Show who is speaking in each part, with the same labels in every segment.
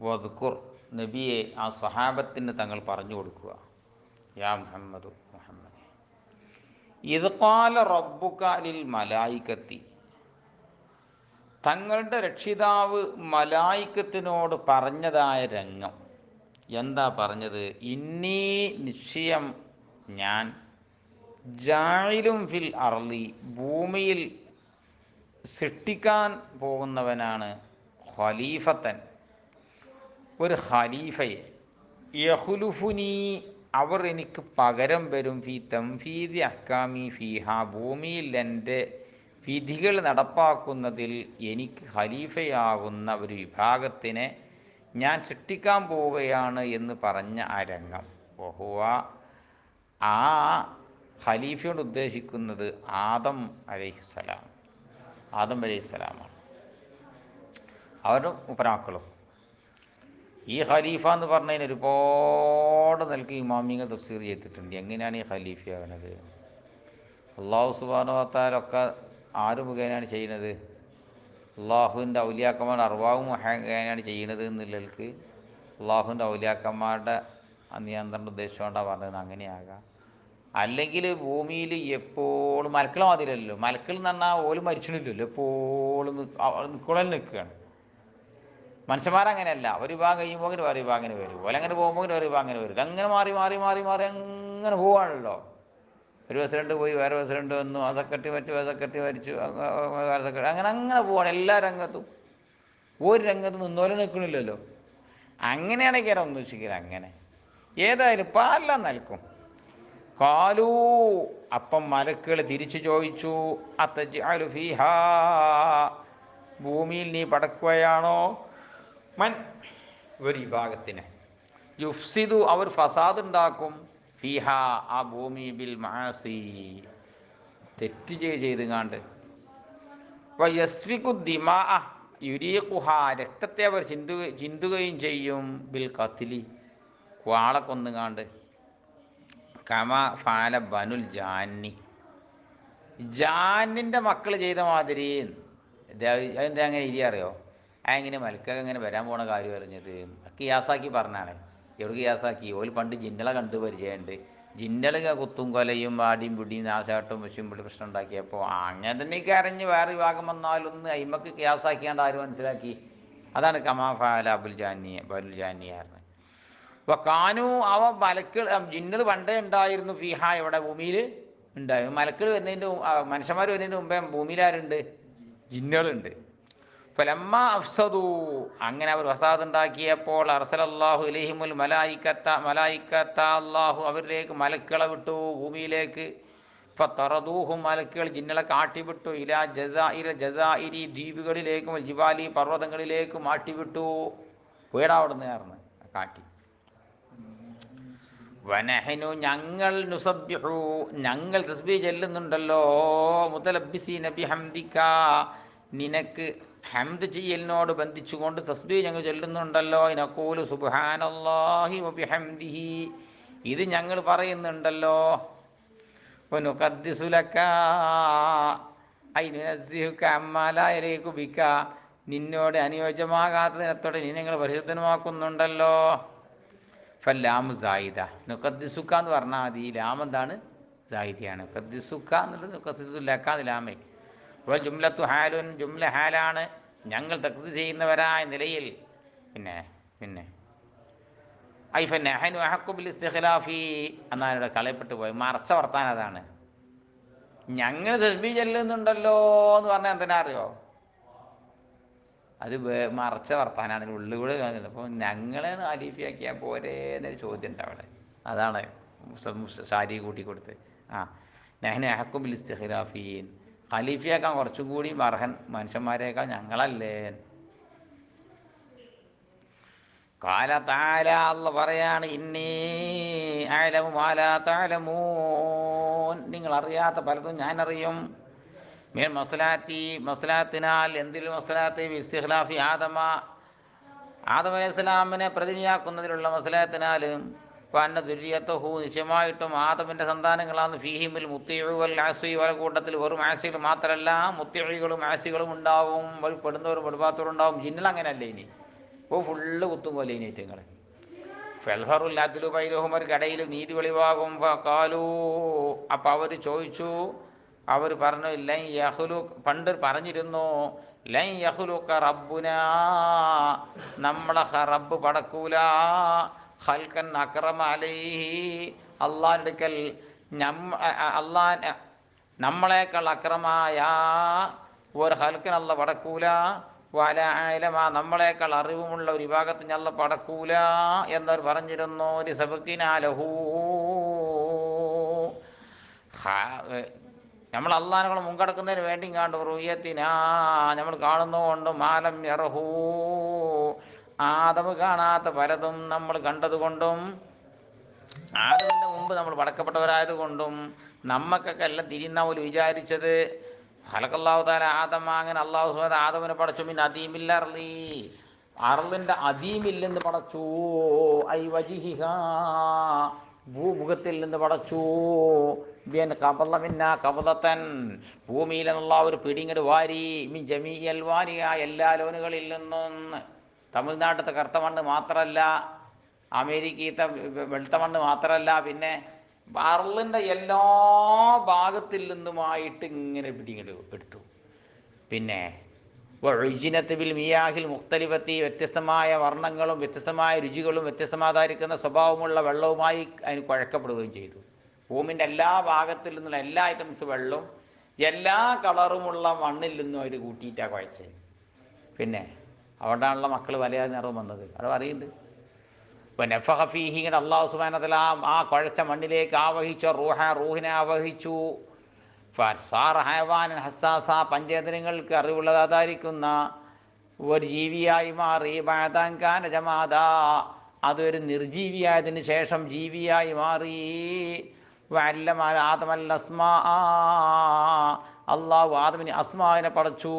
Speaker 1: വദ്കുർ നബിയെ ആ സ്വഹാബത്തിന് തങ്ങൾ പറഞ്ഞു കൊടുക്കുക. യാ മുഹമ്മദ് മുഹമ്മദ്. ഇത് കാല റബ്ബുക്കാലിൽ മലായിക്കത്തി. തങ്ങളുടെ രക്ഷിതാവ് മലായിക്കത്തിനോട് പറഞ്ഞതായ രംഗം. എന്താ പറഞ്ഞത്? ഇന്നീ നിശ്ചയം ഞാൻ ജായിലും ഫിൽ അർലി ഭൂമിയിൽ സൃഷ്ടിക്കാൻ പോകുന്നവനാണ് ഖലീഫത്തൻ. ഒരു ഖലീഫയെ. യഹുലുഫുനി അവർ എനിക്ക് പകരം വരും. ഫി തംഫീദി അക്കാമി ഫിഹ ഭൂമിയിൽ എന്റെ വിധികൾ നടപ്പാക്കുന്നതിൽ എനിക്ക് ഖലീഫയാകുന്ന ഒരു വിഭാഗത്തിനെ ഞാൻ സൃഷ്ടിക്കാൻ പോവുകയാണ് എന്ന് പറഞ്ഞ ആ രംഗം. ഓഹുവ ആ ഖലീഫയോട് ഉദ്ദേശിക്കുന്നത് ആദം അലൈഹിസ്സലാം. ആദം അലൈഹിസ്സലാമാണ്. അവരും ഉപരാക്കളും ഈ ഖലീഫ എന്ന് പറഞ്ഞതിന് ഒരുപാട് നൽകി ഇമാമിങ്ങ തഫ്സീർ ചെയ്തിട്ടുണ്ട്. എങ്ങനെയാണ് ഈ ഖലീഫയാകുന്നത് അള്ളാഹു സുബാനുവത്താലൊക്കെ ആര് മുഖേനയാണ് ചെയ്യുന്നത് അള്ളാഹുവിന്റെ ഔലിയാക്കന്മാരുടെ അർവാവ് മുഖേനയാണ് ചെയ്യുന്നത് എന്നുള്ളവർക്ക് അള്ളാഹുവിന്റെ ഔലിയാക്കന്മാരുടെ നിയന്ത്രണ ഉദ്ദേശിച്ചുകൊണ്ടാണ് പറഞ്ഞത്. അങ്ങനെയാകാം. അല്ലെങ്കിൽ ഭൂമിയിൽ എപ്പോഴും മലക്കൾ മാതിരല്ലോ മലക്കൾ എന്ന് പറഞ്ഞാൽ ഓൽ മരിച്ചിട്ടില്ലല്ലോ. എപ്പോഴും നിക്കുളൽ നിൽക്കുകയാണ്. മനുഷ്യന്മാരങ്ങനെയല്ല ഒരു വിഭാഗം കഴിയുമ്പോൾ ഒരു വിഭാഗം അങ്ങനെ വരും. പോലെ അങ്ങനെ പോകുമ്പോൾ ഒരു വിഭാഗം അങ്ങനെ വരും. അങ്ങനെ മാറി മാറി മാറി മാറി അങ്ങനെ പോവാണല്ലോ. ഒരു പ്രസിഡന്റ് പോയി വേറെ പ്രസിഡന്റ് വന്നു. ആ സെക്രട്ടറി മരിച്ചു വേറെ സെക്രട്ടറി മരിച്ചു. വേറെ സെക്രട്ടറി അങ്ങനെ അങ്ങനെ പോവാണ് എല്ലാ രംഗത്തും. ഒരു രംഗത്ത് നിന്നോലെ നിൽക്കണില്ലല്ലോ. അങ്ങനെയാണെങ്കിൽ ഞാൻ ഒന്നിച്ചിരിക്കുന്നത് അങ്ങനെ. ഏതായാലും പാലെല്ലാം നൽകും. കാലൂ അപ്പം മലക്കുകൾ തിരിച്ചു ചോദിച്ചു അത്തജ് ഫീഹാ ഭൂമിയിൽ നീ പടക്കുകയാണോ? മൻ ഒരു വിഭാഗത്തിന്. യുഫ്സിദു അവർ ഫസാദ് ഉണ്ടാക്കും ഫിഹ ആ ഭൂമി ബിൽ മാസി തെറ്റ് ചെയ്ത് കാണ്ട് വയസ്വികു ദിമാ യുരീഖുഹ രക്തത്തെ അവർ ചിന്തു ചിന്തുകയും ചെയ്യും. ബിൽ കത്തിലി കുവാള കൊന്നുകാണ്ട് കമ ഫാല ബനുൽ ജാനി ജാനിന്റെ മക്കൾ ചെയ്ത മാതിരി അതെന്താ അങ്ങനെ ഇരി അറിയോ? അതെങ്ങനെ മലക്കൊക്കെ ഇങ്ങനെ വരാൻ പോണ കാര്യം അറിഞ്ഞത് കിയാസാക്കി പറഞ്ഞാണ് എവിടെ കിയാസാക്കി ഓൽ പണ്ട് ജിന്നളെ കണ്ട് പരിചയമുണ്ട് ജിന്നൾ കുത്തും കൊലയും വാടിയും പിടിയും നാശാട്ടും വിഷയും പിടി പ്രശ്നം ഉണ്ടാക്കിയപ്പോൾ അങ്ങനെ തന്നെ കരഞ്ഞ് വേറെ വിഭാഗം വന്നാലൊന്ന് അയിമക്ക് കിയാസാക്കിയാണ്ട് ആര് മനസ്സിലാക്കി. അതാണ് കമാഫാല അബുൽ ജാനി ബലുൽ ജാനിയാറിന് അപ്പോൾ കാനു അവ മലക്കൾ ജിന്നൽ പണ്ടേ ഉണ്ടായിരുന്നു ഫിഹ ഇവിടെ ഭൂമിയിൽ ഉണ്ടായി മലക്കൾ വരുന്നതിന്റെ മനുഷ്യന്മാർ വരുന്നതിന്റെ മുമ്പേ ഭൂമിയിൽ ആരുണ്ട്? ജിന്നുകളുണ്ട് ഫലമ്മ അഫ്സദു. അങ്ങനെ അവർ വസാദ് ഉണ്ടാക്കിയപ്പോൾ അർസലല്ലാഹു ഇലഹിമുൽ മലായിക്കത്ത മലായിക്കത്ത അള്ളാഹു അവരിലേക്ക് മലക്കളെ വിട്ടു ഭൂമിയിലേക്ക്. ഫറദൂഹും മലക്കുകൾ ജിന്നളെ കാട്ടിവിട്ടു. ഇല ജസായിര ജസായിരി ദ്വീപുകളിലേക്കും ജിവാലി പർവതങ്ങളിലേക്കും മാട്ടിവിട്ടു പോയടാ കാരണം കാട്ടി. വനഹനു ഞങ്ങൾ നുസബ്യഹു ഞങ്ങൾ തസ്ബീ ചെല്ലുന്നുണ്ടല്ലോ. മുതലബിസി നബി ഹംദിക്ക നിനക്ക് ഹംദ് ചെയ്യലിനോട് ബന്ധിച്ചുകൊണ്ട് തസ്ബീ ഞങ്ങൾ ചൊല്ലുന്നുണ്ടല്ലോ. ഇനക്കൂലു സുബ്ഹാനല്ലാഹി വബിഹംദിഹി ഇത് ഞങ്ങൾ പറയുന്നുണ്ടല്ലോ. ബിക്ക. നിന്നോട് അനുയോജ്യമാകാത്തതിനത്തോടെ നീ ഞങ്ങൾ പരിശുദ്ധമാക്കുന്നുണ്ടല്ലോ ഫല്ലാമു സായിദ. നുക്കദ്ദിസുക്ക എന്ന് പറഞ്ഞാൽ മതി. ഈ ലാം എന്താണ് സായിദിയാണ് എന്നുള്ളത് നുക്കദ്ദിസുല്ലക്ക ലാമേ. അപ്പോൾ ജുംലത്തു ഹാലുൻ ജുംല ഹാലാണ്. ഞങ്ങൾ തക്ത് ചെയ്യുന്നവരായ നിലയിൽ. പിന്നെ പിന്നെ. ഐഫൻ നെഹനു അഹക്കുബിൽ ഇസ്തിഖലാഫി എന്നാണ് ഇവിടെ കളയപ്പെട്ടു പോയത്. മറച്ച വർത്താനം അതാണ്. ഞങ്ങൾ തസ്ബി ചെല്ലുന്നുണ്ടല്ലോ എന്ന് പറഞ്ഞാൽ എന്തിനാ അറിയോ? അത് മറച്ച വർത്താനാണ്. ഉള്ളിലൂടെ കാണുന്നത് അപ്പോൾ ഞങ്ങളെ അലീഫിയാക്കിയാൽ പോരെ എന്നൊരു ചോദ്യം ഉണ്ട് അവിടെ. അതാണ് ഷാരി കൂട്ടി കൊടുത്ത്. ആ. നെഹനു അഹക്കുബിൽ ഇസ്തിഖിലാഫീൻ. ഖലീഫിയാക്കാൻ കുറച്ചും കൂടി അർഹൻ മനുഷ്യന്മാരെക്കാൾ ഞങ്ങളല്ലേ? കാല താല അല്ല പറയാണ് ഇന്നീ അലമു മാല നിങ്ങൾ അറിയാത്ത പലതും ഞാൻ അറിയും മീൻ മസലാത്തി മസലാത്തിനാൽ എന്തിൽ മസലാത്തി? ഇസ്തിഖ്ലാഫി ആദമ. ആദമ അലൈഹി സ്വലാമിനെ പ്രതിനിധിയാക്കുന്നതിലുള്ള മസലാത്തിനാലും പന്ന ദുര്യത്തഹു നിശ്ചയമായിട്ടും ആദമിന്റെ സന്താനങ്ങളാണ്. ഫീഹിമിൽ മുത്തിഴുവൽ ആസി വല കൂട്ടത്തിൽ വെറും ആസികൾ മാത്രമല്ല മുത്തിഴികളും ആസികളും ഉണ്ടാവും പെടുന്നവരും പെടുപാത്തവരും ഉണ്ടാവും. ജിന്നൽ അങ്ങനെയല്ലേ ഇനി? ഓ ഫുള്ള് കുത്തും പോലെ ഇനി ഏറ്റവും നിങ്ങൾ ഫെൽഹറുല്ലാത്തിലു പൈലഹും ഒരു കടയിൽ നീതി വെളിവാകും. കാലൂ അപ്പം അവർ ചോദിച്ചു അവർ പറഞ്ഞു ലൈ യഹുലു പണ്ട് പറഞ്ഞിരുന്നു ലൈ യഹ്ലുക്ക റബ്ബുന നമ്മളെ റബ്ബ് പടക്കൂല ഹൽക്കൻ അക്രമ അലൈഹി. അള്ളാടുക്കൽ അള്ളാൻ നമ്മളെക്കാൾ അക്രമായ ഒരു ഹൽക്കൻ അല്ല പടക്കൂല. വല നമ്മളെക്കാൾ അറിവുമുള്ള ഒരു വിഭാഗത്തിന് അല്ല പടക്കൂല എന്നവർ പറഞ്ഞിരുന്നു. ഒരു സബക്കിനാലഹൂ നമ്മൾ അള്ളാഹുകൾ മുൻകടക്കുന്നതിന് വേണ്ടി കാണ്ട് റൂയത്തിനാ നമ്മൾ കാണുന്നതുകൊണ്ട് മാലം ഇറഹൂ ആദവ് കാണാത്ത പലതും നമ്മൾ കണ്ടതുകൊണ്ടും ആദവിന്റെ മുമ്പ് നമ്മൾ വടക്കപ്പെട്ടവരായതുകൊണ്ടും നമ്മക്കൊക്കെ എല്ലാം പോലെ വിചാരിച്ചത്. ഹലക്കല്ലാഹു താല ആദമ അങ്ങനെ അള്ളാഹു സുബാന ആദവിനെ പടച്ചു. പിന്നെ അതീമില്ല അർലി അർലിന്റെ നിന്ന് പടച്ചു. ഐ വജിഹിഹ. ഭൂമുഖത്തിൽ നിന്ന് പടച്ചു. ബിയൻ കബല മിന്ന ഭൂമിയിൽ നിന്നുള്ള ഒരു പിടിങ്ങട് വാരി. മിൻ ജമീയൽ വാരിയ എല്ലാ ലോനുകളിൽ നിന്നും. തമിഴ്നാട്ടിലത്തെ കറുത്ത മണ്ണ് മാത്രമല്ല അമേരിക്കത്തെ വെളുത്ത മണ്ണ് മാത്രമല്ല പിന്നെ അർളിന്റെ എല്ലാ ഭാഗത്തിൽ നിന്നുമായിട്ട് ഇങ്ങനെ പിടിങ്ങട് എടുത്തു. പിന്നെ ഒഴിജിനത്ത് ബിൽ മിയാഹിൽ മുഖ്തലിഫത്തി വ്യത്യസ്തമായ വർണങ്ങളും വ്യത്യസ്തമായ രുചികളും വ്യത്യസ്തമാതായിരിക്കുന്ന സ്വഭാവമുള്ള വെള്ളവുമായി അതിന് കുഴക്കപ്പെടുകയും ചെയ്തു. ഭൂമിന്റെ എല്ലാ ഭാഗത്തിൽ നിന്നുള്ള എല്ലാ ഐറ്റംസ് വെള്ളവും എല്ലാ കളറുമുള്ള മണ്ണിൽ നിന്നും അവർ കൂട്ടിയിട്ടാണ് കുഴച്ചത്. പിന്നെ അവിടെയാണല്ലോ മക്കൾ വലിയ നിറവും വന്നത്. അവിടെ പറയുന്നുണ്ട്. നഫഹഫീഹിങ്ങനെ അള്ളാഹു സുബാനത്തല ആ കുഴച്ച മണ്ണിലേക്ക് ആവഹിച്ച റൂഹ റൂഹിനെ ആവഹിച്ചു. ഫർസാർ ഹയവാൻ ഹസാസ പഞ്ചേന്ദ്രങ്ങൾക്ക് അറിവുള്ളതായിരിക്കുന്ന ഒരു ജീവിയായി മാറി. ബാതാങ്കാന ജമാത അതൊരു നിർജീവിയായതിനു ശേഷം ജീവിയായി മാറി. വല്ലമാ ആദമൽ അസ്മാ. അള്ളാഹു ആദമിന് അസ്മാവിനെ പടച്ചു.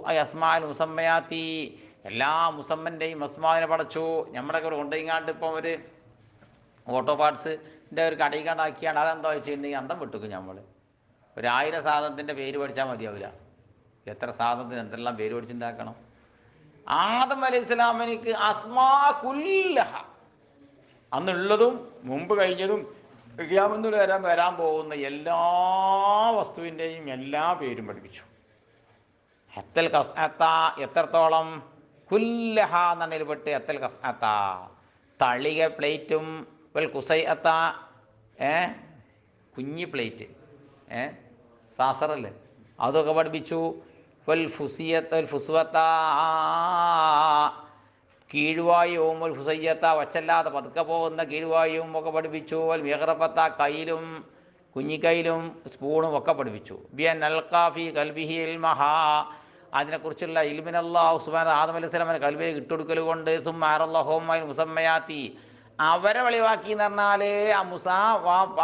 Speaker 1: ആ അസ്മാൽ മുസമ്മയാത്തി. എല്ലാ മുസമ്മന്റെയും അസ്മാവിനെ പടച്ചു. നമ്മുടെ ഒരു കൊണ്ടുപോയിങ്ങാണ്ട് ഇപ്പം ഒരു ഓട്ടോ പാർട്സിന്റെ ഒരു കടയിക്കാണ്ടാക്കിയാണ് അതെന്താ വെച്ചിട്ടുണ്ടെങ്കിൽ അന്തം വിട്ടുക്കും നമ്മൾ ഒരായിരം സാധനത്തിന്റെ പേര് പഠിച്ചാൽ മതിയാവില്ല എത്ര സാധനത്തിന് എന്തെല്ലാം പേര് പഠിച്ചുണ്ടാക്കണം. ആദം അലൈഹി ഇസ്ലാമിനിക്ക് അസ്മാ കുല്ലഹ. അന്നുള്ളതും മുമ്പ് കഴിഞ്ഞതും ഖിയാമത്തിൽ വരാൻ വരാൻ പോകുന്ന എല്ലാ വസ്തുവിന്റെയും എല്ലാ പേരും പഠിപ്പിച്ചു. ഹത്തൽ കസ്അത്ത എത്രത്തോളം കുല്ലഹ എന്നതിൽ അത്തൽ കസ് അത്ത. തളിക പ്ലേറ്റും വൽ കുസൈ അത്ത ഏ? കുഞ്ഞി പ്ലേറ്റ് ഏ? സാസറല്ലേ? അതൊക്കെ പഠിപ്പിച്ചു. വൽ ഫുസിയത്ത് വൽ ഫുസുവത്ത കീഴുവായും ഒരു ഫുസയ്യത്ത വച്ചല്ലാതെ പതുക്കെ പോകുന്ന കീഴുവായും ഒക്കെ പഠിപ്പിച്ചു. വൽ മിഹറപ്പത്ത കയ്യിലും കുഞ്ഞിക്കൈയിലും സ്പൂണും ഒക്കെ പഠിപ്പിച്ചു. ബിയൻ അൽക്കാഫി കൽബിഹിൽ ഇൽമഹ. അതിനെക്കുറിച്ചുള്ള ഇൽമിനല്ലാഹു സുബാൻ ആദം അലൈഹി സ്വലാമിന് കൽബിയിൽ ഇട്ടുകൊടുക്കൽ കൊണ്ട് സുമാറല്ലാഹോമായി മുസമ്മയാത്തി. അവരെ വെളിവാക്കി എന്ന് പറഞ്ഞാൽ ആ മുസാ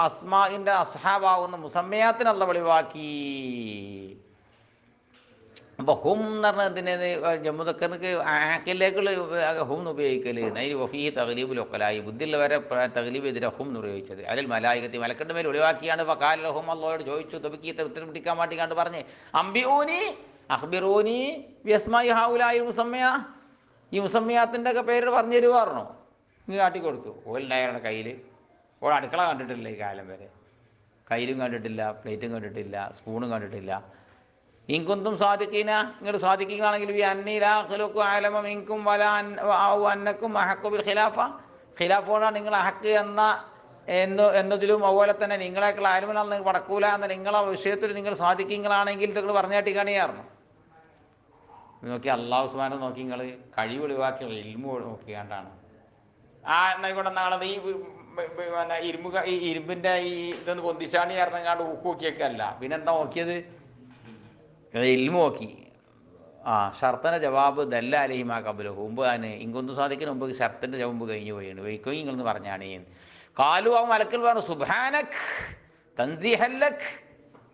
Speaker 1: അസ്മാഇന്റെ അസ്ഹാബാവുന്ന മുസമ്മയാത്തിനല്ല വെളിവാക്കി. അപ്പോൾ ഹും എന്ന് പറഞ്ഞതിന് ജമ്മുദക്കർക്ക് ആക്കിലേക്കുള്ള ഹും എന്ന് ഉപയോഗിക്കൽ നൈര് വഫീ തകലീബ് ലൊക്കലായി ബുദ്ധിയുള്ളവരെ തകലീബ് എതിരെ ഹും എന്ന് ഉപയോഗിച്ചത്. അതിൽ മലായികത്തി മലക്കന്റെ മേൽ ഒഴിവാക്കിയാണ് വക്കാല ഹും ചോദിച്ചു തബിക്കീത്തെ ഉത്തരം പിടിക്കാൻ വേണ്ടി കണ്ട് പറഞ്ഞ് അംബിഊനി അഹ്ബിറൂനി വ്യസ്മായി ഹാവുലായി മുസമ്മയ ഈ മുസമ്മയാത്തിന്റെ ഒക്കെ പേര് പറഞ്ഞു തരുമായിരുന്നോ ഇങ്ങ് കാട്ടിക്കൊടുത്തു. ഓലുണ്ടായവരുടെ കയ്യിൽ ഓൾ അടുക്കള കണ്ടിട്ടില്ല ഈ കാലം വരെ. കയ്യിലും കണ്ടിട്ടില്ല പ്ലേറ്റും കണ്ടിട്ടില്ല സ്പൂണും കണ്ടിട്ടില്ല. ഇങ്കുന്തും സാധിക്കീന ഇങ്ങോട്ട് സാധിക്കുകയാണെങ്കിൽ ഈ അന്നീലാഖലുക്കും ആലമം ഇങ്കും വല അന്നക്കും അഹക്കുബിൽ ഖിലാഫ. ഖിലാഫോടാണ് നിങ്ങൾ അഹക്ക് എന്ന എന്ന് എന്നതിലും അതുപോലെ തന്നെ നിങ്ങളെക്കാൾ ആരും പടക്കൂല എന്ന നിങ്ങളെ വിഷയത്തിൽ നിങ്ങൾ സാധിക്കുന്നതാണെങ്കിൽ നിങ്ങൾ പറഞ്ഞാട്ടി കാണിയായിരുന്നു നോക്കി അള്ളാഹു സുബാനെ നോക്കി നിങ്ങൾ കഴിവ് ഒഴിവാക്കി ഇൽമു നോക്കിയാണ്ടാണ്. ആ എന്നായിക്കോട്ടെ നാളെ ഈ പിന്നെ ഇരുമ്പ് ഈ ഇരുമ്പിന്റെ ഈ ഇതൊന്ന് പൊന്തിച്ചാണി ഇറങ്ങാണ്ട് ഊക്ക് നോക്കിയൊക്കെയല്ല പിന്നെ പിന്നെന്താ നോക്കിയത്? ഇൽമു നോക്കി. ആ ഷർത്തന്റെ ജവാബ് ദല്ല അലഹിമ കബുലു മുമ്പ് അതിന് ഇങ്കൊന്നു സാധിക്കുന്ന മുമ്പ് ഷർത്തിന്റെ ജവാബ് കഴിഞ്ഞു പോയാണ് വെയ്ക്കോ ഇങ്ങളെന്ന് പറഞ്ഞാണ് കാലു ആ മലക്കിൽ പറഞ്ഞു സുബാനക് തൻസിഹല്ലക്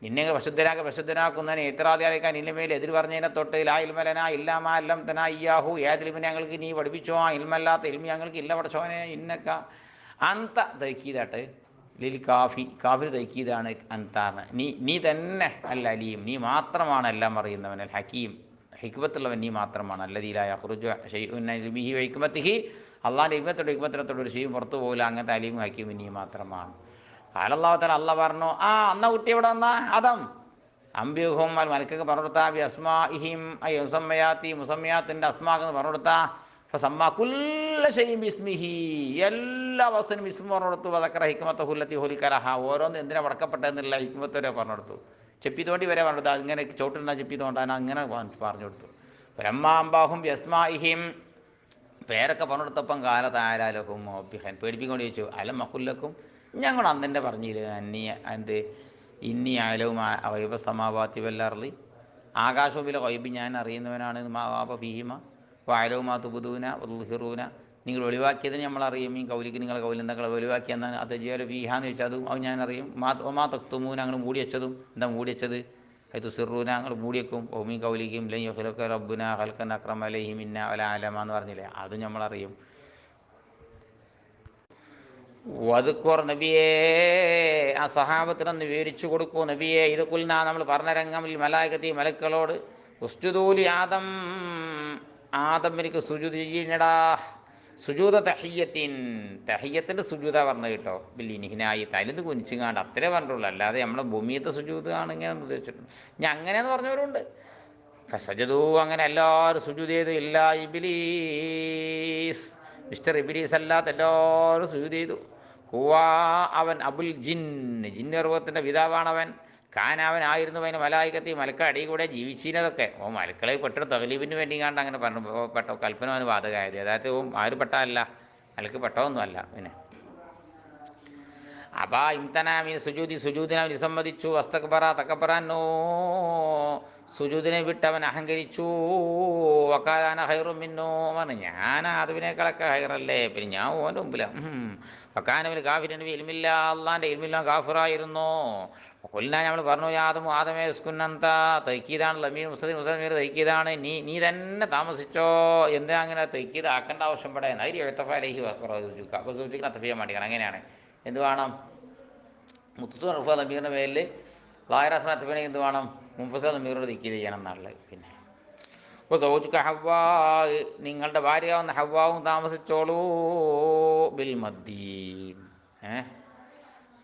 Speaker 1: നിന്നെ പ്രശുദ്ധരാക്കി പ്രശുദ്ധനാക്കുന്നതിന് പ്രസിദ്ധനാക്കുന്നതിന് ഏത്രാദിയാലിക്കാൻ നിന്റെ മേൽ എതിർ പറഞ്ഞതിനെ തൊട്ട് ലാ ഇൽമലന ഇല്ലാമാ അല്ലം തന അയ്യാഹു ഏതിലിമിനെ ഞങ്ങൾക്ക് നീ പഠിപ്പിച്ചോ? ആ ഇൽമല്ലാത്ത ഇൽമി ഞങ്ങൾക്ക് ഇല്ല പഠിച്ചോനെ ഇന്നക്ക. അന്ത തൈക്കീതാട്ടെ ലിൽ കാഫി. കാഫി തൈക്കീതാണ് അന്താണ് നീ നീ തന്നെ അല്ല അലീം. നീ മാത്രമാണ് എല്ലാം അറിയുന്നവൻ. അൽ ഹക്കീം. ഹിക്മത്തുള്ളവൻ നീ മാത്രമാണ്. അല്ലതീലായ ഹുറുജു ഷെയ്ഹി വൈക്കുമത്തിഹി അള്ളാന്റെ ഹിക്മത്തോട് ഹിക്മത്തിനത്തോട് ഒരു ഷെയ്യും പുറത്തു പോകില്ല. അങ്ങനത്തെ അലീം ഹക്കീം നീ മാത്രമാണ്. കാലല്ലാത്തല അല്ല പറഞ്ഞു. ആ അന്ന കുട്ടി ഇവിടെ വന്നാ? അതം അംബ്യൂഹും അൽ മലക്കൊക്കെ പറഞ്ഞുകൊടുത്താ ബി അസ്മാഹിം ഐ മുസമ്മയാത്തി മുസമ്മയാത്തിന്റെ അസ്മാക്കെന്ന് പറഞ്ഞുകൊടുത്താ ഫസമ്മ കുല്ല ഷെയ്യും ബിസ്മിഹി. എല്ലാ വസ്തുവിനും ബിസ്മ പറഞ്ഞുകൊടുത്തു വതക്കറ ഹിക്മത്ത ഹുല്ലത്തി ഹുലിക്കലഹ ഓരോന്ന് എന്തിനാ വടക്കപ്പെട്ടതെന്നുള്ള ഹിക്മത്ത് വരെ പറഞ്ഞുകൊടുത്തു ചെപ്പി തോണ്ടി വരെ പറഞ്ഞുകൊടുത്തു അങ്ങനെ ചോട്ടുണ്ട ചെപ്പി തോണ്ടാൻ അങ്ങനെ പറഞ്ഞു കൊടുത്തു. ബ്രഹ്മാംബാഹും യസ്മാഹിം പേരൊക്കെ പറഞ്ഞെടുത്തപ്പം കാലത്തായാലും മോപ്പിഹൻ പേടിപ്പിക്കൊണ്ട് ചോദിച്ചു. അല മക്കുല്ലക്കും ഞങ്ങൾ അന്നെ പറഞ്ഞില്ല അന്നി എന്ത് ഇന്നി ആലവും വൈബ സമാവാത്തി വല്ലർലി ആകാശവും വില വൈബ് ഞാൻ അറിയുന്നവനാണ് മാവാപ ഫീഹിമ. വായലവുമാ തുബുദൂന ഉൽഹിറൂന നിങ്ങൾ ഒഴിവാക്കിയതിന് നമ്മൾ അറിയും ഈ കൗലിക്ക് നിങ്ങൾ കൗലെന്തൊക്കെ ഒഴിവാക്കിയെന്നാണ് അത് ജിയാലോ ഫീഹാന്ന് വെച്ചാൽ അതും അത് ഞാൻ അറിയും. മാ ഒമാ തക്തുമൂന അങ്ങനെ മൂടി വെച്ചതും എന്താ മൂടി വെച്ചത്? അത് സിറൂന അങ്ങൾ മൂടി വെക്കും. ഓമി കൗലിക്കും ലൈ യഹ്ലക്ക റബ്ബുന ഹൽക്കൻ അക്രമ അലൈഹി മിന്ന വല ആലമ എന്ന് പറഞ്ഞില്ലേ അതും നമ്മളറിയും വതുക്കോർ നബിയേ ആ സഹാബത്തിനൊന്ന് വിവരിച്ചു കൊടുക്കൂ നബിയെ. ഇത് കുൽന നമ്മൾ പറഞ്ഞ രംഗമിൽ മലായകത്തി മലക്കളോട് ഉസ്തുദൂലി ആദം ആദം എനിക്ക് സുജൂത് ചെയ്യണടാ. സുജൂത തഹയ്യത്തിൻ തഹയ്യത്തിന്റെ സുജൂത പറഞ്ഞു കേട്ടോ. ബില്ലിനിഹിനായി തലിന്ന് കുനിച്ചുങ്ങാണ്ട് അത്രേ പറഞ്ഞിട്ടുള്ളൂ. അല്ലാതെ നമ്മളെ ഭൂമിയത്തെ സുജൂത് ആണെങ്ങനെ ഉദ്ദേശിച്ചിട്ടുണ്ട് ഞാൻ അങ്ങനെയെന്ന് പറഞ്ഞവരുണ്ട്. സജതു അങ്ങനെ എല്ലാവരും സുജൂത് ചെയ്ത്. ഇല്ല ഇബിലീസ്. മിസ്റ്റർ ഇബിലീസ് അല്ലാത്ത എല്ലാവരും സുജൂത് ചെയ്തു. ഹുവാ അവൻ അബുൽ ജിൻ. ജിന്നർവത്തിന്റെ പിതാവാണവൻ. കാനാവൻ ആയിരുന്നു അവന് മലായികത്തി മലക്ക അടി കൂടെ ജീവിച്ചിരുന്നതൊക്കെ. ഓ മലക്കളെ പെട്ട തകലീബിന് വേണ്ടി കണ്ട് അങ്ങനെ പറഞ്ഞു. പെട്ടോ കൽപ്പന അവന് ബാധകമായത്. അതായത് ഓ ആര് പെട്ടല്ല മലക്ക് പെട്ടതൊന്നുമല്ല പിന്നെ. അബാ ഇംതനാമിന് സുജൂതി. സുജൂദിനെ അവൻ വിസമ്മതിച്ചു തക്കപ്പറ തക്കബറാനോ സുജൂദിനെ വിട്ട് അവൻ അഹങ്കരിച്ചു. വക്കാലാന ഹൈറും മിന്നോ. പറഞ്ഞു ഞാൻ ആദവിനേക്കാളൊക്കെ ഹൈറല്ലേ? പിന്നെ ഞാൻ ഓന്റെ മുമ്പില. വക്കാനവന് കാഫിരന്റെ ഇൽമില്ല. അള്ളാന്റെ ഇൽമില്ല കാഫിറായിരുന്നു കൊല്ലാൻ നമ്മൾ പറഞ്ഞു യാതും ആദമേ സ്കുന്നന്ത. തൈക്കീതാണ് ലമീൻ മുസ്ലിം മുസ്ലിം തൈക്കീതാണ് നീ നീ തന്നെ താമസിച്ചോ. എന്താ അങ്ങനെ തൈക്കീത് ആക്കേണ്ട ആവശ്യം പെടാൻ? അതിൽ എഴുത്തഫാലേഹി സൂചിക്കുക അപ്പോൾ സൂചിക്കുന്ന തഫിയ മാറ്റിക്കണം. അങ്ങനെയാണ്. എന്ത് വേണം? മുത്തു റഫ ലമീറിന്റെ പേരിൽ ലായറാസന അത്തഫിനെ എന്ത് വേണം? മുമ്പസ നബീറോട് തൈക്കീത് ചെയ്യണം എന്നുള്ളത്. പിന്നെ അപ്പോൾ സൗജുക്ക ഹവ്വാ നിങ്ങളുടെ ഭാര്യയാവുന്ന ഹവ്വാവും താമസിച്ചോളൂ ബിൽ മദ്ദീൻ. അടെ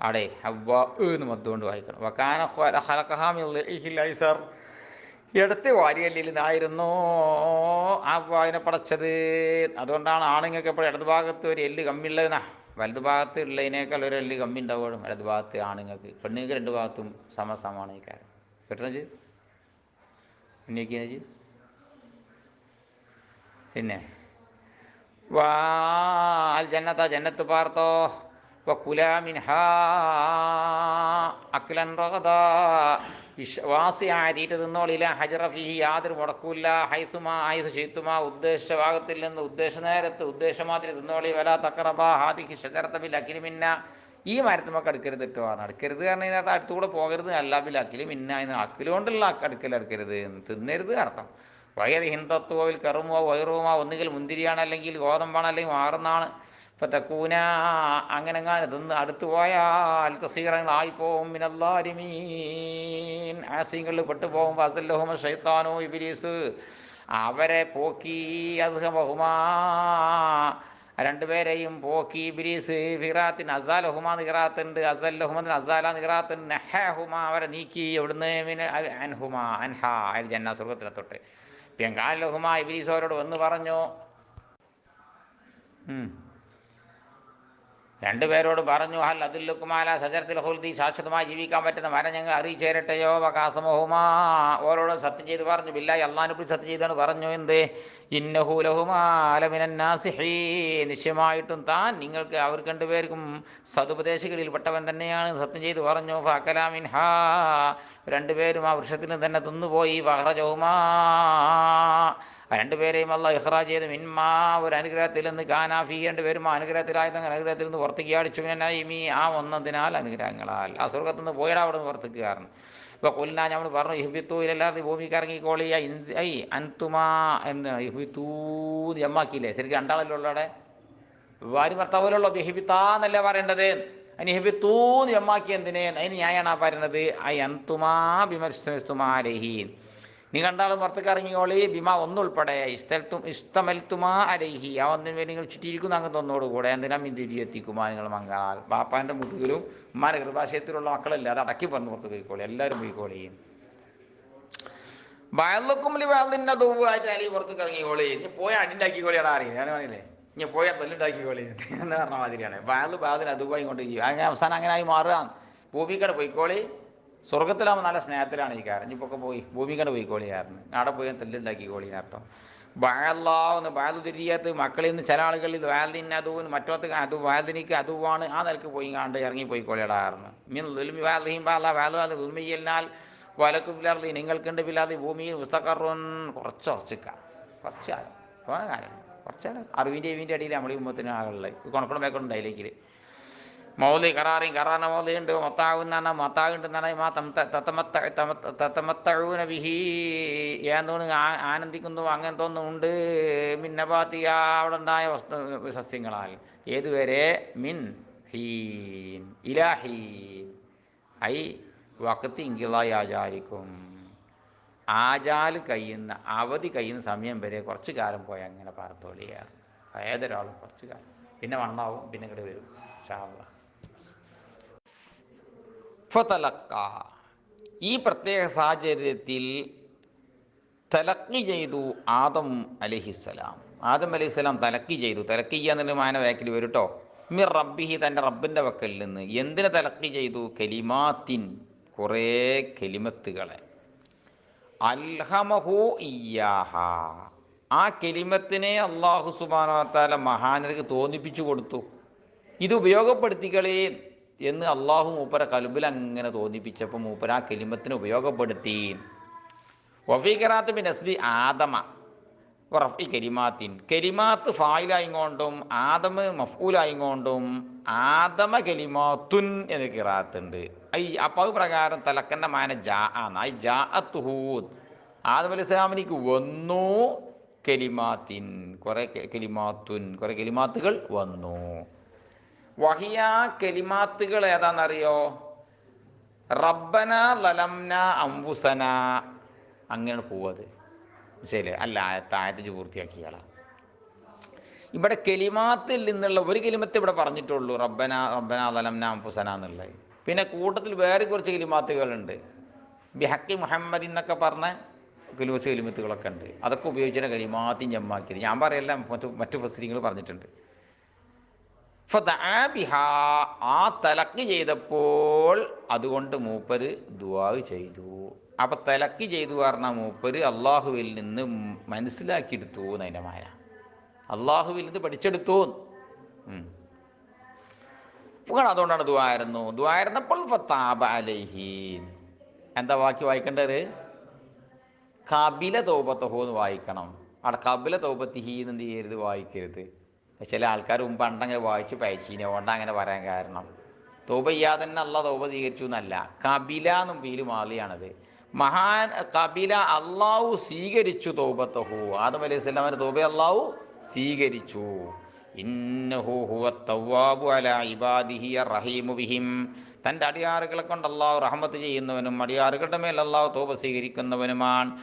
Speaker 1: അവിടെ ഹവ്വ എന്ന് മദ്ദുകൊണ്ട് വായിക്കണം. വക്കാന ഹലക്കഹാമിസർ ഇടത്തെ വാരിയല്ലിൽ നിന്നായിരുന്നു ആ വായന പടച്ചത്. അതുകൊണ്ടാണ് ആണുങ്ങൾക്ക് എപ്പോഴും ഇടത് ഭാഗത്ത് ഒരു എല്ല് കമ്മിയുള്ളതിനാ വലത് ഭാഗത്ത് ഉള്ളതിനേക്കാൾ ഒരു എല്ല് കമ്മി ഉണ്ടാവുകയും ഇടത് ഭാഗത്ത് ആണുങ്ങൾക്ക്. പെണ്ണുങ്ങൾക്ക് രണ്ട് ഭാഗത്തും സമസമാണ് ഈ കാര്യം കേട്ടോ ചെയ്ത് പിന്നെ? വാൽ ജന്നത്ത ജന്നത്ത് പാർത്തോ. വക്കുലാ മിൻഹാ അക്ലൻ റഗദാ വിശ്വാസിയായ തീറ്റ തിന്നോളില്ല ഹജറഫി യാതൊരു മുടക്കൂല്ല ഹൈസുമാ ആയുസ് ചെയ്ത്തുമാ ഉദ്ദേശ ഭാഗത്തിൽ നിന്ന് ഉദ്ദേശ നേരത്ത് ഉദ്ദേശമാതിരി തിന്നോളി വല തക്കറബ ഹാദിഹി ഷജറത്തബിൽ അക്കിലിമിന്ന ഈ മരത്തുമൊക്കെ അടുക്കരുത് ഇട്ട് പറഞ്ഞു. അടുക്കരുത് കാരണം ഇതിനകത്ത് അടുത്തുകൂടെ പോകരുത് അല്ല ബിൽ അക്കിലിമിന്ന അതിന് അക്കിലുകൊണ്ടുള്ള അടുക്കൽ അടുക്കരുത് തിന്നരുത് അർത്ഥം. വയത് ഹിന്ദത്വവിൽ കറുമോ വയറുമോ ഒന്നുകിൽ മുന്തിരിയാണ് അല്ലെങ്കിൽ ഗോതമ്പാണ് അല്ലെങ്കിൽ മാറുന്നതാണ് ഇപ്പം തക്കൂന അങ്ങനെങ്ങാനും തിന്ന് അടുത്ത് പോയാൽ തസീറങ്ങളായിപ്പോവും മിനല്ലാരിമീൻ. ആസീങ്ങളിൽ പെട്ടുപോകും ഫസല്ലഹുമ ഷൈത്താനോ ഇബിലീസ്. അവരെ പോക്കി അത് ബഹുമാ രണ്ടുപേരെയും പോക്കി ഇബിലീസ് ഫിറാത്തിന് അസാലഹുമാ നിറാത്തുണ്ട് ഹുമാൻ അസാല നിറാത്തുണ്ട് നെഹുമ അവരെ നീക്കി എവിടുന്ന് അൻഹുമാ അൻഹുമ അൻഹ അയൽ ജന്ന പ്യങ്കാലഹുമ ഇബ്രീസ് അവരോട് വന്ന് പറഞ്ഞു. രണ്ടുപേരോട് പറഞ്ഞു ഹൽ കുമാല സജരത്തിൽ ഹുൽദി ശാശ്വതമായി ജീവിക്കാൻ പറ്റുന്ന മരം ഞങ്ങൾ അറിയിച്ചേരട്ടെയോ വകാസമോഹുമാ ഓരോട് സത്യം ചെയ്ത് പറഞ്ഞു ബില്ലായി അള്ളാനുപ്പി സത്യം ചെയ്താണ് പറഞ്ഞു എന്ത്? ഇന്നഹൂലഹുമാലമിനാസിഹീ നിശ്ചയമായിട്ടും താൻ നിങ്ങൾക്ക് അവർ രണ്ടുപേർക്കും സതുപദേശികളിൽ പെട്ടവൻ തന്നെയാണ് സത്യം ചെയ്ത് പറഞ്ഞു. ഫക്കലാമിൻ രണ്ടുപേരും ആ വൃക്ഷത്തിന് തന്നെ തിന്നുപോയി. വഹ്റജോമാ. രണ്ടുപേരെയും അല്ല ഇഹ്റാജ് ചെയ്ത് മിൻമാ ഒരു അനുഗ്രഹത്തിൽ നിന്ന് കാനാഫി രണ്ടുപേരും ആ അനുഗ്രഹത്തിലായത് അനുഗ്രഹത്തിൽ നിന്ന് പുറത്തേക്ക് അടിച്ചു. മീ ആ ഒന്നതിനാൽ അനുഗ്രഹങ്ങളാൽ. ആ സ്വർഗത്തിൽ നിന്ന് പോയിടാ അവിടെ നിന്ന് പുറത്തേക്ക് കാരണം ഇപ്പോൾ കൊല്ലാ നമ്മൾ പറഞ്ഞു ഇഹ്ബിത്തു ഇല്ലാതെ ഭൂമിക്ക് ഇറങ്ങിക്കോളിയ ഇൻസ് ഐ അൻതുമാ എന്ന് ഇഹ്ബിത്തൂ ജമ്മാക്കിയില്ലേ? ശരിക്കും രണ്ടാളല്ലോ ഉള്ളവിടെ? ഭാര്യ ഭർത്താവിലുള്ള ബിഹിബിത്താന്നല്ല പറയേണ്ടത്? അതിന് ഹിബിത്തൂന്ന് ജമ്മാക്കി എന്തിനെ? അതിന് ഞാനാണ് പറയുന്നത്. ഐ അന്തുമാ ബിമർസ്തുമാരഹീൻ നീ കണ്ടാളും പുറത്തേക്ക് ഇറങ്ങിയോളി ബിമ ഒന്നുൾപ്പെടെ. ഇഷ്ടം ഇഷ്ടമൽത്തുമാ അരഹി ആ ഒന്നിനു വേണ്ടി നിങ്ങൾ ചുറ്റിയിരിക്കുന്ന അങ്ങ് തന്നോട് കൂടെ എന്തിനാ മിന്തിരി എത്തിക്കുമാ നിങ്ങൾ മംഗളാൽ? ബാപ്പാന്റെ മുതുകിലും ഉമ്മാന്റെ ഗർഭാശയത്തിലുള്ള മക്കളല്ല അത് അടക്കി പറഞ്ഞു പുറത്ത് പോയിക്കോളി. എല്ലാവരും പോയിക്കോളി. വയലക്കും വയലിന്റെ ദൂവായിട്ട് അലി പുറത്തേക്ക് ഇറങ്ങിക്കോളി പോയി അടിണ്ടാക്കിക്കോളിയാടാ അറിയില്ല. ഞാൻ പറയില്ലേ ഇനി പോയാൽ തല്ലുണ്ടാക്കിക്കോളി എന്ന് പറഞ്ഞ മാതിരിയാണ്. വയൽ ബാദിന് അതുവായി കൊണ്ട് ചെയ്യും അങ്ങനെ അവസാനം അങ്ങനെ ആയി മാറുകയാണ് ഭൂമിക്കട പോയിക്കോളി. സ്വർഗത്തിലാവുമ്പോൾ നല്ല സ്നേഹത്തിലാണ് ഈ കാരണം ഇപ്പൊക്കെ പോയി. ഭൂമിക്കട പോയിക്കോളി കാരണം അവിടെ പോയി തല്ലുണ്ടാക്കിക്കോളി എന്നർത്ഥം വയൽ തിരിയാത്ത മക്കളിൽ നിന്ന് ചില ആളുകളിൽ വയലിന് അതുവിന് മറ്റോത്ത് അത് വയലിനിക്ക് അതുവാണ് ആ നിലയ്ക്ക് പോയി കാണ്ട് ഇറങ്ങി പോയി കാരണം മീൻ ദുൽമി വാലിയും പാല വാല വാല ദുൽമിയലിനാൽ വലക്കും പിള്ളേർ നിങ്ങൾക്കുണ്ട് പിള്ളാതെ ഭൂമിയിൽ മുസ്തഖറുൻ കുറച്ച് ഉറച്ചിക്കാം കുറച്ച് കാലം. പോണ കാലം. കുറച്ച് കാലം അറിവിന്റെ എവിന്റെ അടിയിൽ നമ്മൾ ഉമ്മത്തിന് ആളുള്ളത് കൊണക്കണം വേക്കണം അതിലേക്ക് മൗലി കറാറിയും കറാറിന് മൗലിയുണ്ട് മൊത്താവുന്നാണ് മൊത്താകുണ്ടെന്നാണ് മാ തത്തമത്ത തത്തമത്തഴൂന വിഹി ഏന്തോന്ന് ആനന്ദിക്കുന്നു അങ്ങനത്തെ ഒന്നും ഉണ്ട്. മിന്നപാത്തിയ അവിടെ ഉണ്ടായ വസ്തു സസ്യങ്ങളാൽ. ഏതുവരെ? മിൻ ഹീൻ ഇലാഹീൻ ഐ വക്കത്തി ഇങ്കിളായി ആചാരിക്കും ആചാൽ കഴിയുന്ന അവധി കഴിയുന്ന സമയം വരെ കുറച്ച് കാലം പോയി അങ്ങനെ പാർത്തോളിയാണ് ഏതൊരാളും കുറച്ച് കാലം. പിന്നെ വണ്ണാവും പിന്നെ ഇങ്ങോട്ട് വരും. ഷാവ ഫലക്ക ഈ പ്രത്യേക സാഹചര്യത്തിൽ തലക്കി ചെയ്തു ആദം അലഹിസ്സലാം. ആദം അലഹിസ്സലാം തലക്കി ചെയ്തു. തലക്കി എന്നൊരു മാന വാക്കിൽ വരും കേട്ടോ മിർ റബ്ബിഹി തന്റെ റബ്ബിന്റെ വക്കലിൽ നിന്ന് എന്തിനെ തലക്കി ചെയ്തു? കലിമാത്തിൻ കുറേ കെലിമത്തുകളെ. അൽഹമഹു ഇയാഹ ആ കെലിമത്തിനെ അള്ളാഹു സുബാനത്താല മഹാനർക്ക് തോന്നിപ്പിച്ചു കൊടുത്തു. ഇത് ഉപയോഗപ്പെടുത്തിക്കളേ എന്ന് അള്ളാഹു മൂപ്പര കലുബിൽ അങ്ങനെ തോന്നിപ്പിച്ചപ്പോൾ മൂപ്പര ആ കെലിമത്തിനെ ഉപയോഗപ്പെടുത്തി. വഫീഖറാത്ത് ബിൻ എസ് ബി ആദമ റഫി കെരിമാത്തിൻ കെരിമാത്ത് ഫായിലായിക്കൊണ്ടും ആദമ് മഫൂലായിക്കൊണ്ടും ആദമ കെലിമാത്തുൻ എന്ന് കിറാത്തുണ്ട് ഐ അപ്പോൾ അത് പ്രകാരം തലക്കന്റെ മാന ജാ ആണ് ഐ ജാ അത്തുഹൂദ്. ആദം അലി ഇസ്ലാമിനിക്ക് വന്നു. കെലിമാത്തിൻ കുറേ കെലിമാത്തുൻ കുറേ കെലിമാത്തുകൾ വന്നു. വഹിയ കെലിമാത്തുകൾ ഏതാണെന്നറിയോ റബ്ബന ലലംന അംബുസന അങ്ങനെയാണ് പോവത് ശരി അല്ല താഴത്തേക്ക് പൂർത്തിയാക്കിയാളാ. ഇവിടെ കെലിമാത്തിൽ നിന്നുള്ള ഒരു കെലിമത്ത് ഇവിടെ പറഞ്ഞിട്ടുള്ളൂ. റബ്ബന റബ്ബന ലലംന അംബുസന എന്നുള്ളത്. പിന്നെ കൂട്ടത്തിൽ വേറെ കുറച്ച് കെലിമാത്തുകളുണ്ട്. ബിഹക്കി മുഹമ്മദ് എന്നൊക്കെ പറഞ്ഞ കിലുവസ് എലിമത്തുകളൊക്കെ ഉണ്ട്. അതൊക്കെ ഉപയോഗിച്ചിട്ട് കലിമാത്തിൻ ജമ്മാക്കിയത്. ഞാൻ പറയല്ല മറ്റു മറ്റു ഫസ്ലിങ്ങൾ പറഞ്ഞിട്ടുണ്ട്. ആ തലക്ക് ചെയ്തപ്പോൾ അതുകൊണ്ട് മൂപ്പര് ദുവാ ചെയ്തു. അപ്പൊ തലക്ക് ചെയ്തു പറഞ്ഞ മൂപ്പര് അള്ളാഹുവിൽ നിന്ന് മനസ്സിലാക്കിയെടുത്തു എന്നതിന്റെ മായ അള്ളാഹുവിൽ നിന്ന് പഠിച്ചെടുത്തു. അതുകൊണ്ടാണ് ദുവായിരുന്നു ദുവായിരുന്നപ്പോൾ അലൈഹി. എന്താ വാക്കി വായിക്കേണ്ടത്? കപില തൗബത്തഹോ എന്ന് വായിക്കണം. അവിടെ കപില തൗബത്തിഹി എന്ന് എന്ത് ചെയ്യരുത്? വായിക്കരുത്. ചില ആൾക്കാർ മുമ്പ് പണ്ടങ്ങനെ വായിച്ച് പയച്ചീനെ അതുകൊണ്ട് അങ്ങനെ പറയാൻ കാരണം. തൗബ ചെയ്യാതെ തന്നെ അല്ല തൗബ സ്വീകരിച്ചു എന്നല്ല. കപില എന്നും പേര് മാറിയാണത്. മഹാൻ കപില അള്ളാഹു സ്വീകരിച്ചു തൗബത്തഹു ആദം അലൈഹി സ്വലാമിന്റെ തോപ അള്ളാഹു സ്വീകരിച്ചു. തന്റെ അടിയാറുകളെ കൊണ്ട് അള്ളാഹു റഹമത്ത് ചെയ്യുന്നവനും അടിയാറുകളുടെ മേൽ അള്ളാഹു തോപ സ്വീകരിക്കുന്നവനുമാണ്.